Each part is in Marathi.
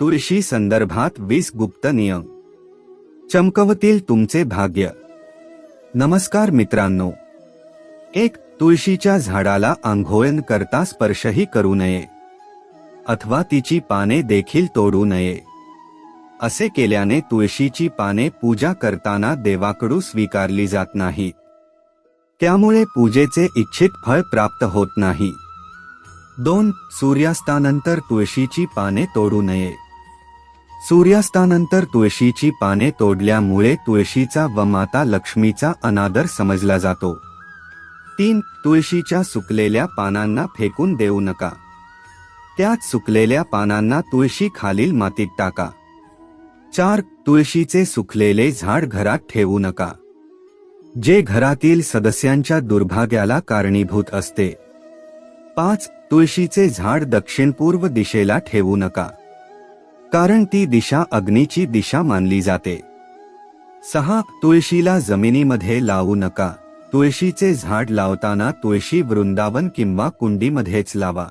तुळशी संदर्भात वीस गुप्त नियम. चमकवतील तुमचे भाग्य. नमस्कार मित्रांनो. एक तुळशीच्या झाडाला आंघोळण करता स्पर्शही करू नये. अथवा तिची पाने देखील तोडू नये. असे केल्याने तुळशीची पाने पूजा करताना देवाकडून स्वीकारली जात नाही. त्यामुळे पूजेचे इच्छित फळ प्राप्त होत नाही. दोन सूर्यास्तानंतर तुळशीची पाने तोडू नये. सूर्यास्तानंतर तुळशीची पाने तोडल्यामुळे तुळशीचा व माता लक्ष्मीचा अनादर समजला जातो. तीन तुळशीच्या सुकलेल्या पानांना फेकून देऊ नका. त्यात सुकलेल्या पानांना तुळशी खालील मातीत टाका. चार तुळशीचे सुकलेले झाड घरात ठेवू नका. जे घरातील सदस्यांच्या दुर्भाग्याला कारणीभूत असते. पाच तुळशीचे झाड दक्षिणपूर्व दिशेला ठेवू नका. कारण ती दिशा अग्नीची दिशा मानली जाते. सहा तुळशीला जमिनीमध्ये लावू नका. तुळशीचे झाड लावताना तुळशी वृंदावन किंवा कुंडीमध्येच लावा.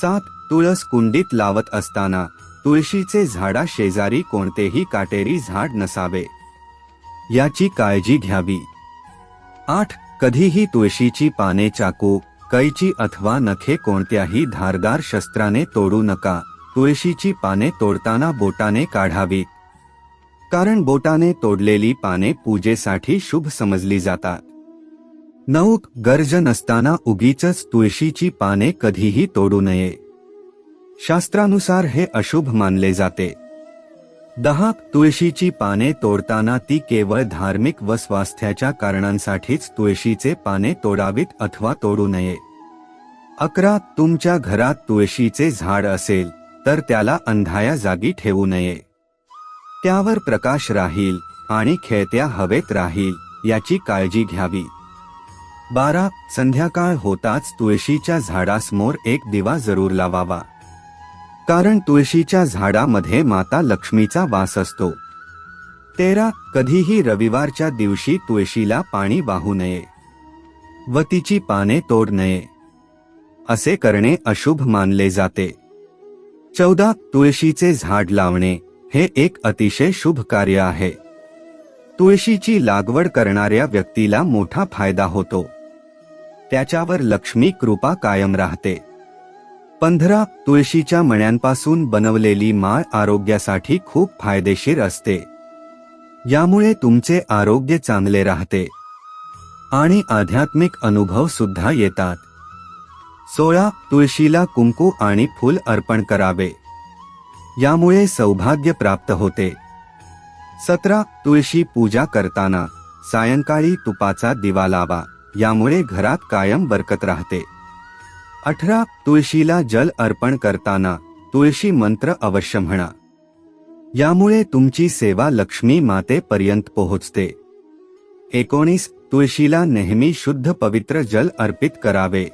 सात तुळस कुंडीत लावत असताना तुळशीचे झाडा शेजारी कोणतेही काटेरी झाड नसावे. याची काळजी घ्यावी. आठ कधीही तुळशीची पाने चाकू कैची अथवा नखे कोणत्याही धारदार शस्त्राने तोडू नका. तुळशीची पाने तोडताना बोटाने काढावी. कारण बोटाने तोडलेली पाने पूजेसाठी शुभ समजली जातात. नऊक गरज नसताना उगीच तुळशीची पाने कधीही तोडू नये. शास्त्रानुसार हे अशुभ मानले जाते. दहा तुळशीची पाने तोडताना ती केवळ धार्मिक व स्वास्थ्याच्या कारणांसाठीच तुळशीचे पाने तोडावीत अथवा तोडू नये. अकरा तुमच्या घरात तुळशीचे झाड असेल. तर त्याला अंधाया जागी ठेवू नये. त्यावर प्रकाश राहील आणि खेळत्या हवेत राहील याची काळजी घ्यावी. बारा संध्याकाळ होताच तुळशीच्या झाडासमोर एक दिवा जरूर लावावा. कारण तुळशीच्या झाडामध्ये माता लक्ष्मीचा वास असतो. तेरा कधीही रविवारच्या दिवशी तुळशीला पाणी वाहू नये. व तिची पाने तोड नये. असे करणे अशुभ मानले जाते. चौदा तुळशीचे झाड लावणे हे एक अतिशय शुभ कार्य आहे. तुळशीची लागवड करणाऱ्या व्यक्तीला मोठा फायदा होतो. त्याच्यावर लक्ष्मी कृपा कायम राहते. पंधरा तुळशीच्या मण्यांपासून बनवलेली माळ आरोग्यासाठी खूप फायदेशीर असते. यामुळे तुमचे आरोग्य चांगले राहते. आणि आध्यात्मिक अनुभव सुद्धा येतात. सोळा तुळशीला कुंकू आणि फूल अर्पण करावे. यामुळे सौभाग्य प्राप्त होते. सतरा तुळशी पूजा करताना सायंकाळी तुपाचा दिवा लावा यामुळे घरात कायम बरकत राहते. अठरा तुळशीला जल अर्पण करताना तुळशी मंत्र अवश्य म्हणा. यामुळे तुमची सेवा लक्ष्मी मातेपर्यंत पोहोचते. एकोणीस तुळशीला नेहमी शुद्ध पवित्र जल अर्पित करावे.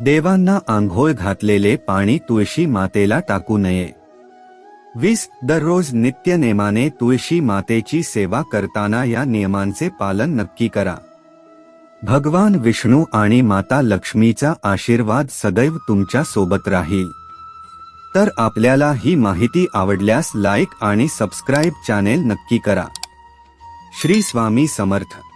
देवांना आंघोळ घातलेले पाणी तुळशी मातेला टाकू नये. वीस दररोज नित्य नेमाने तुळशी मातेची सेवा करताना या नियमांचे पालन नक्की करा. भगवान विष्णू आणि माता लक्ष्मीचा आशीर्वाद सदैव तुमच्यासोबत राहील. तर आपल्याला ही माहिती आवडल्यास लाईक आणि सबस्क्राईब चॅनेल नक्की करा. श्री स्वामी समर्थ.